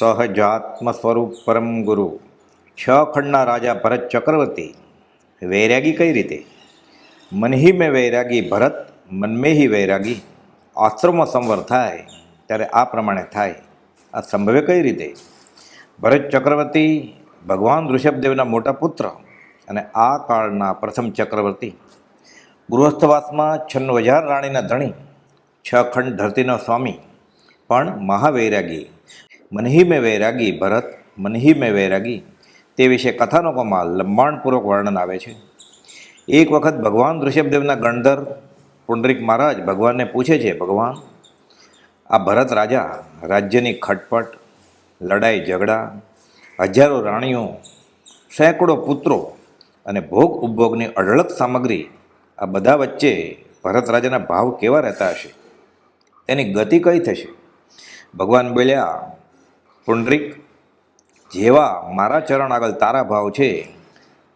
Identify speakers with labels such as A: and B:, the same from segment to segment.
A: સહજાત્મ સ્વરૂપ પરમ ગુરુ. છ ખંડના રાજા ભરત ચક્રવર્તી. વૈરાગી કઈ રીતે? મનહી મેં વૈરાગી ભરત, મનમે વૈરાગી. આશ્રમમાં સંવર થાય, ત્યારે આ પ્રમાણે થાય. આ સંભવે કઈ રીતે? ભરત ચક્રવર્તી ભગવાન ઋષભદેવના મોટા પુત્ર અને આ કાળના પ્રથમ ચક્રવર્તી. ગૃહસ્થવાસમાં છન્નું હજાર રાણીના ધણી, છ ખંડ ધરતીનો સ્વામી, પણ મહાવૈરાગી. મનહી મેં વૈરાગી ભરત મનહી મેં વૈરાગી. તે વિશે કથાનકોમાં લંબાણપૂર્વક વર્ણન આવે છે. એક વખત ભગવાન ઋષભદેવના ગણધર પુંડરીક મહારાજ ભગવાનને પૂછે છે, ભગવાન, આ ભરત રાજા રાજ્યની ખટપટ, લડાઈ ઝઘડા, હજારો રાણીઓ, સેંકડો પુત્રો અને ભોગ ઉપભોગની અઢળક સામગ્રી, આ બધા વચ્ચે ભરત રાજાના ભાવ કેવા રહેતા હશે? તેની ગતિ કઈ થશે? ભગવાન બોલ્યા પુંડરીક, જેવા મારા ચરણ આગળ તારા ભાવ છે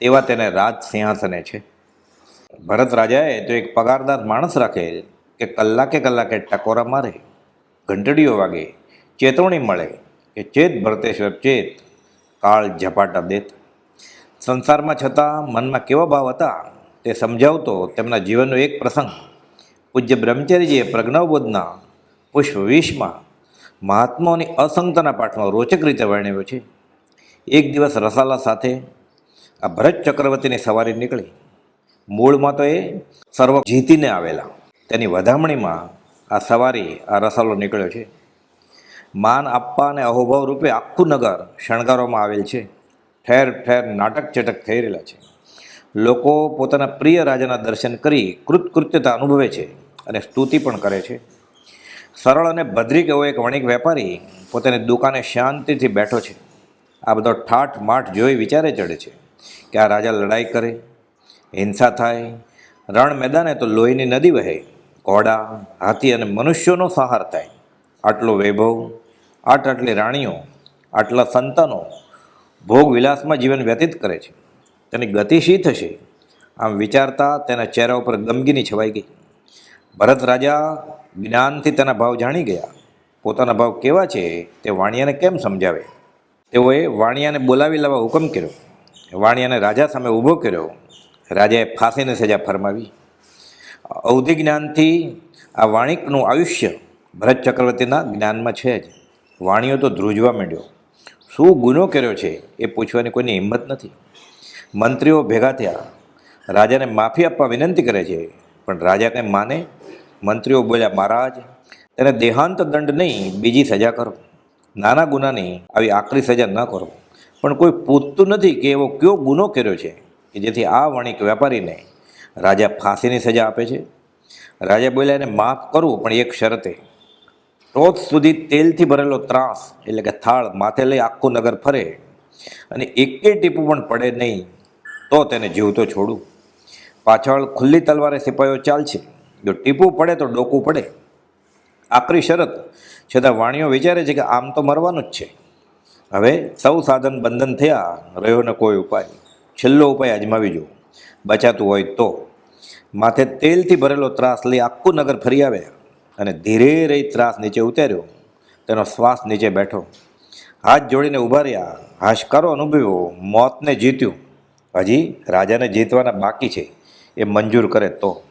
A: તેવા તેને રાજ સિંહાસને છે. ભરત રાજાએ તો એક પગારદાર માણસ રાખેલ કે કલાકે કલાકે ટકોરા મારે, ઘંટડીઓ વાગે, ચેતવણી મળે કે ચેત ભરતેશ્વર ચેત, કાળ ઝપાટા દેત. સંસારમાં છતાં મનમાં કેવા ભાવ હતા તે સમજાવતો તેમના જીવનનો એક પ્રસંગ. પૂજ્ય બ્રહ્મચારીજીએ પ્રજ્ઞાવબોધના પુષ્પ વીસમાં મહાત્માઓની અસંગતાના પાઠમાં રોચક રીતે વર્ણવ્યો છે. એક દિવસ રસાલા સાથે આ ભરત ચક્રવર્તીની સવારી નીકળી. મૂળમાં તો એ સર્વ જીતીને આવેલા. તેની વધામણીમાં આ સવારી, આ રસાલો નીકળ્યો છે. માન આપવા અને અહોભાવ રૂપે આખું નગર શણગારવામાં આવેલ છે. ઠેર ઠેર નાટક ચટક થઈ રહેલા છે. લોકો પોતાના પ્રિય રાજાના દર્શન કરી કૃતકૃત્યતા અનુભવે છે અને સ્તુતિ પણ કરે છે. સરળ અને ભદ્રિક એવો એક વણિક વેપારી પોતાની દુકાને શાંતિથી બેઠો છે. આ બધો ઠાઠ માઠ જોઈ વિચારે ચડે છે કે આ રાજા લડાઈ કરે, હિંસા થાય, રણ મેદાને તો લોહીની નદી વહે, ઘોડા, હાથી અને મનુષ્યોનો સહાર થાય. આટલો વૈભવ, આટ આટલી રાણીઓ, આટલા સંતાનો ભોગ વિલાસમાં જીવન વ્યતીત કરે છે. તેની ગતિ શી થશે? આમ વિચારતા તેના ચહેરા ઉપર ગમગીની છવાઈ ગઈ. ભરત રાજા જ્ઞાનથી તેના ભાવ જાણી ગયા. પોતાના ભાવ કેવા છે તે વાણિયાને કેમ સમજાવે? તેઓએ વાણિયાને બોલાવી લાવવા હુકમ કર્યો. વાણિયાને રાજા સામે ઊભો કર્યો. રાજાએ ફાંસીની સજા ફરમાવી. અવધિ જ્ઞાનથી આ વાણિકનું આયુષ્ય ભરત ચક્રવર્તીના જ્ઞાનમાં છે જ. વાણીઓ તો ધ્રુજવા માંડ્યો. શું ગુનો કર્યો છે એ પૂછવાની કોઈની હિંમત નથી. મંત્રીઓ ભેગા થયા. રાજાને માફી આપવા વિનંતી કરે છે, પણ રાજા કંઈ માને મંત્રીઓ બોલ્યા, મહારાજ, તેને દેહાંત દંડ નહીં, બીજી સજા કરો. નાના ગુનાની આવી આકરી સજા ન કરો. પણ કોઈ પૂછતું નથી કે એવો કયો ગુનો કર્યો છે કે જેથી આ વણિક વેપારીને રાજા ફાંસીની સજા આપે છે? રાજા બોલ્યા, એને માફ કરવું પણ એક શરતે. ટોચ સુધી તેલથી ભરેલો ત્રાસ એટલે કે થાળ માથે લઈ આખું નગર ફરે અને એકે ટીપું પણ પડે નહીં, તો તેને જીવતો છોડું. પાછળ ખુલ્લી તલવારે સિપાહીઓ ચાલશે. જો ટીપું પડે તો ડોકું પડે. આકરી શરત. છતાં વાણીઓ વિચારે છે કે આમ તો મરવાનું જ છે. હવે સૌ સાધન બંધન થયા, રહ્યો ને કોઈ ઉપાય. છેલ્લો ઉપાય અજમાવી જો બચાતું હોય તો. માથે તેલથી ભરેલો ત્રાસ લઈ આખું નગર ફરી આવ્યા અને ધીરે રહી ત્રાસ નીચે ઉતાર્યો. તેનો શ્વાસ નીચે બેઠો. હાથ જોડીને ઊભા રહ્યા. હાશકારો અનુભવ્યો, મોતને જીત્યું. હજી રાજાને જીતવાના બાકી છે. એ મંજૂર કરે તો.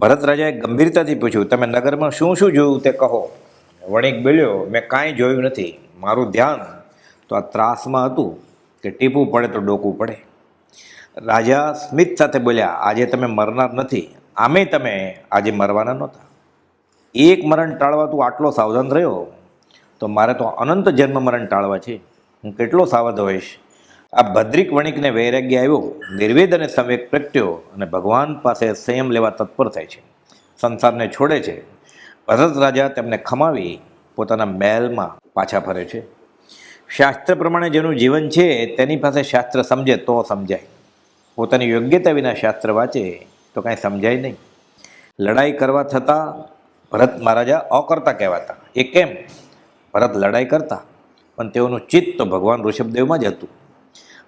A: ભરત રાજાએ ગંભીરતાથી પૂછ્યું, તમે નગરમાં શું શું જોયું તે કહો. વણિક બોલ્યો, મેં કાંઈ જોયું નથી, મારું ધ્યાન તો આ ત્રાસમાં હતું કે ટીપું પડે તો ડોકું પડે. રાજા સ્મિત સાથે બોલ્યા, આજે તમે મરનાર નથી આમે તમે આજે મરવાના નહોતા. એક મરણ ટાળવા તું આટલો સાવધાન રહ્યો, તો મારે તો અનંત જન્મ મરણ ટાળવા છે. હું કેટલો સાવધ હોઈશ? આ ભદ્રિક વણિકને વૈરાગ્ય આવ્યો, નિર્વેદ અને સંવેગ પ્રગટ્યો અને ભગવાન પાસે સંયમ લેવા તત્પર થાય છે. સંસારને છોડે છે. ભરત રાજા તેમને ખમાવી પોતાના મહેલમાં પાછા ફરે છે. શાસ્ત્ર પ્રમાણે જેનું જીવન છે તેની પાસે શાસ્ત્ર સમજે તો સમજાય. પોતાની યોગ્યતા વિના શાસ્ત્ર વાંચે તો કાંઈ સમજાય નહીં. લડાઈ કરવા છતાં ભરત મહારાજા અકર્તા કહેવાતા. એ કેમ? ભરત લડાઈ કરતા, પણ તેઓનું ચિત્ત તો ભગવાન ઋષભદેવમાં જ હતું.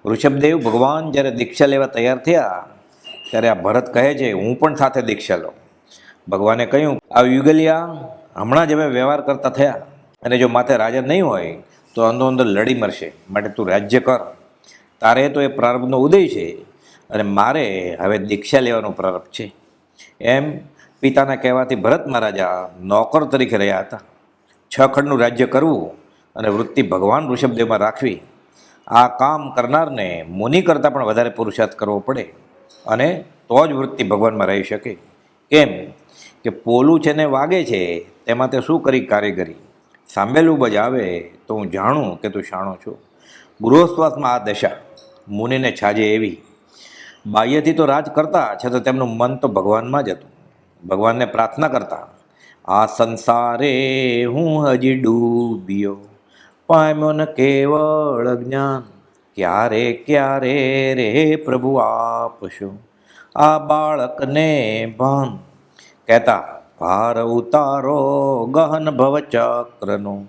A: ઋષભદેવ ભગવાન જ્યારે દીક્ષા લેવા તૈયાર થયા, ત્યારે આ ભરત કહે છે, હું પણ સાથે દીક્ષા લઉં. ભગવાને કહ્યું, આ યુગલિયા હમણાં જ અમે વ્યવહાર કરતા થયા. અને જો માથે રાજા નહીં હોય, તો અંદો અંદર લડી મરશે. માટે તું રાજ્ય કર. તારે તો એ પ્રારંભનો ઉદય છે. અને મારે હવે દીક્ષા લેવાનો પ્રારંભ છે. એમ પિતાના કહેવાથી ભરત મહારાજા નોકર તરીકે રહ્યા હતા. છ ખંડનું રાજ્ય કરવું અને વૃત્તિ ભગવાન ઋષભદેવમાં રાખવી આ કામ કરનારને મુનિ કરતાં પણ વધારે પુરુષાર્થ કરવો પડે. અને તો જ વૃત્તિ ભગવાનમાં રહી શકે. કેમ કે પોલું છે ને વાગે છે, તેમાં તે શું કરી કારીગરી સાંભેલું બજાવે તો હું જાણું કે તું શાણો છો. ગૃહસ્થવાસમાં આ દશા મુનિને છાજે એવી. બાહ્યથી તો રાજ કરતા, છતાં તેમનું મન તો ભગવાનમાં જ હતું. ભગવાનને પ્રાર્થના કરતા, આ સંસારે હું હજી ડૂબ્યો પામ્યો ન કેવળ જ્ઞાન. ક્યારે ક્યારે રે પ્રભુ આપશો? આ બાળકને ભાન. કહેતા, ભાર ઉતારો ગહન ભવ ચક્રનો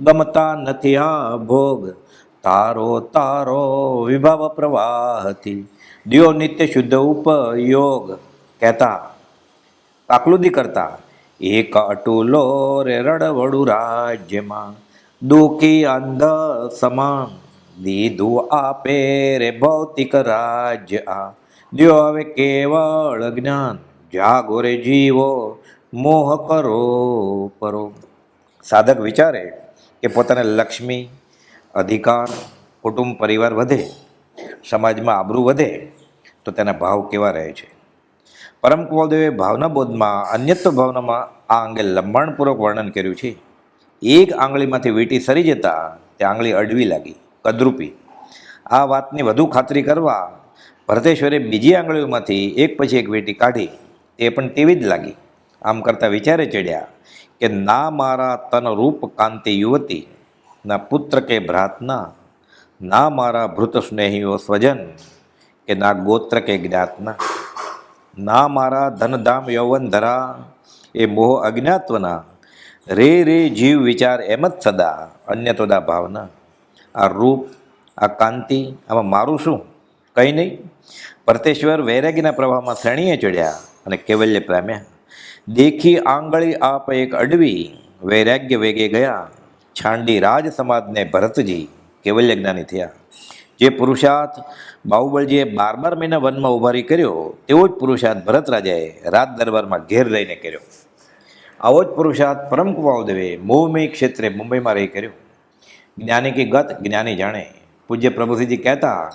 A: ગમતા નથી આ ભોગ. તારો તારો વિભાવ પ્રવાહથી. દિયો નિત્ય શુદ્ધ ઉપયોગ. કહેતા આકલુદી કરતા, એક અટુલો રે રડવડું રાજ્યમાં. દુઃખી અંધ સમાન. દીધું આપે રે ભૌતિક રાજ્ય આ. દ્યો હવે કેવળ જ્ઞાન. જાગો રે જીવો, મોહ કરો પરો. સાધક વિચારે કે પોતાને લક્ષ્મી, અધિકાર, કુટુંબ, પરિવાર વધે, સમાજમાં આબરૂ વધે, તો તેના ભાવ કેવા રહે છે? પરમ કુવલદેવે ભાવના બોધમાં, અન્યત્વ ભાવનામાં આ અંગે લંબાણપૂર્વક વર્ણન કર્યું છે. એક આંગળીમાંથી વીંટી સરી જતા તે આંગળી અડવી લાગી, કદરૂપી. આ વાતની વધુ ખાતરી કરવા ભરતેશ્વરે બીજી આંગળીઓમાંથી એક પછી એક વીંટી કાઢી, તે પણ તેવી જ લાગી. આમ કરતાં વિચારે ચડ્યા કે ના મારા તન રૂપ કાંતિ યુવતી, ના પુત્ર કે ભ્રાતના, ના મારા ભૃત સ્નેહીઓ સ્વજન કે ના ગોત્ર કે જ્ઞાતના. ના મારા ધનધામ યૌવન ધરા એ મોહ અજ્ઞાત્વના રે રે જીવ વિચાર એમ જ સદા, અન્ય તોદા ભાવના. આ રૂપ, આ કાંતિ, આમાં મારું શું? કંઈ નહીં. ભરતેશ્વર વૈરાગીના પ્રવાહમાં શ્રેણીએ ચડ્યા અને કેવલ્ય પ્રામ્યા. દેખી આંગળી આપ એક અડવી, વૈરાગ્ય વેગે ગયા. છાંડી રાજ સમાજને ભરતજી, કેવલ્ય જ્ઞાની થયા. જે પુરુષાર્થ બાહુબળજીએ બાર બાર મહિના વનમાં ઉભારી કર્યો, તેવો જ પુરુષાર્થ ભરત રાજાએ રાજ દરબારમાં ઘેર રહીને કર્યો. આવો જ પુરુષાર્થ પરમ કુમાવદેવે મોહમય ક્ષેત્રે મુંબઈમાં રહી કર્યો. જ્ઞાની કે ગત, જ્ઞાની જાણે. પૂજ્ય પ્રભુસિંહજી કહેતા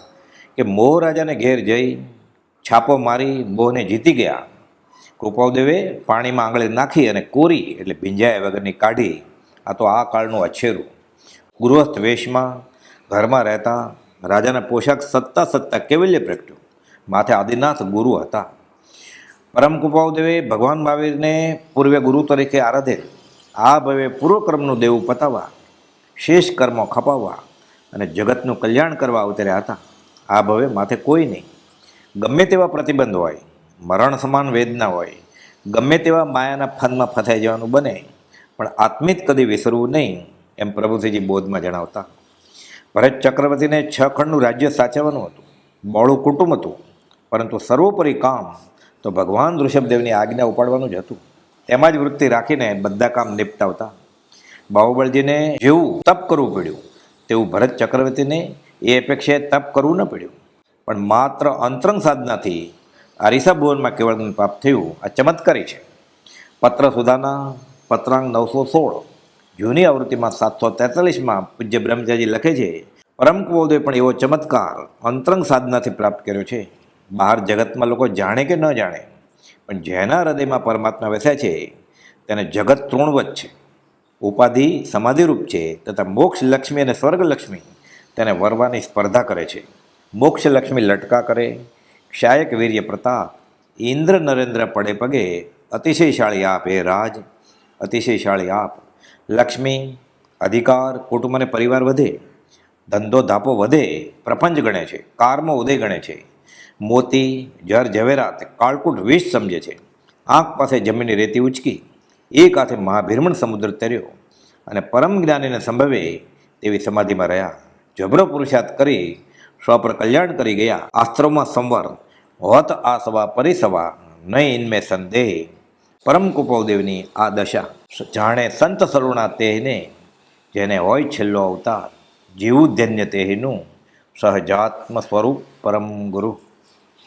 A: કે મોહ રાજાને ઘેર જઈ છાપો મારી, મોહને જીતી ગયા. કૃપાવદેવે પાણીમાં આંગળી નાખી અને કોરી એટલે ભીંજાયા વગરની કાઢી, આ તો આ કાળનું અછેરું. ગૃહસ્થ વેશમાં, ઘરમાં રહેતા, રાજાના પોશાક સત્તા સત્તા કેવલ્ય પ્રગટ્યો. માથે આદિનાથ ગુરુ હતા. પરમ કૃપાદેવે ભગવાન મહાવીરને પૂર્વે ગુરુ તરીકે આરાધેલ. આ ભવે પૂર્વકર્મનું દેવું પતાવવા, શેષ કર્મો ખપાવવા અને જગતનું કલ્યાણ કરવા અવતર્યા હતા. આ ભવે માથે કોઈ નહીં. ગમે તેવા પ્રતિબંધ હોય, મરણ સમાન વેદના હોય, ગમે તેવા માયાના ફનમાં ફસાઈ જવાનું બને, પણ આત્મિત કદી વિસરવું નહીં એમ પ્રભુજીજી બોધમાં જણાવતા. ભરત ચક્રવર્તીને છ ખંડનું રાજ્ય સાચવવાનું હતું. બહોળું કુટુંબ હતું, પરંતુ સર્વોપરી કામ તો ભગવાન ઋષભદેવની આજ્ઞા ઉપાડવાનું જ હતું. એમાં જ વૃત્તિ રાખીને બધા કામ નિપટાવતા. બાહુબળજીને જેવું તપ કરવું પડ્યું, તેવું ભરત ચક્રવર્તીને એ અપેક્ષાએ તપ કરવું ન પડ્યું. પણ માત્ર અંતરંગ સાધનાથી આરિસા ભુવનમાં કેવળ પાપ થયું, આ ચમત્કારી છે. પત્ર સુધાના પત્રાંગ નવસો સોળ, જૂની આવૃત્તિમાં સાતસો તેતાલીસમાં પૂજ્ય બ્રહ્મચારી લખે છે, પરમ કુવોદય પણ એવો ચમત્કાર અંતરંગ સાધનાથી પ્રાપ્ત કર્યો છે. બહાર જગતમાં લોકો જાણે કે ન જાણે, પણ જેના હૃદયમાં પરમાત્મા બેસ્યા છે, તેને જગત તૃણવત છે. ઉપાધિ સમાધિરૂપ છે તથા મોક્ષ લક્ષ્મી અને સ્વર્ગલક્ષ્મી તેને વરવાની સ્પર્ધા કરે છે. મોક્ષ લક્ષ્મી લટકા કરે, ક્ષાયક વીર્ય પ્રતાપ, ઇન્દ્ર નરેન્દ્ર પડે પગે, અતિશયશાળી આપ એ રાજ, અતિશયશાળી આપ. લક્ષ્મી, અધિકાર, કુટુંબ અને પરિવાર વધે, ધંધો ધાપો વધે, પ્રપંચ ગણે છે, કારમો ઉદય ગણે છે. મોતી, જર, ઝવેરાત કાળકૂટ વિષ સમજે છે. આંખ પાસે જમીનની રેતી ઉચકી, એક હાથે મહાભીરમણ સમુદ્ર તર્યો અને પરમ જ્ઞાનીને સંભવે તેવી સમાધિમાં રહ્યા. જબરો પુરુષાર્થ કરી સ્વ કલ્યાણ કરી ગયા. આસ્ત્રોમાં સંવર હોત આ સવા પરિસવા નહીં ઇનમે સંદેહ. પરમ કુપવદેવની આ દશા, જાણે સંત સરુણા તેહને, જેને હોય છેલ્લો અવતાર, જીવું ધન્ય તેહનું, સહજાત્મ સ્વરૂપ પરમ ગુરુ.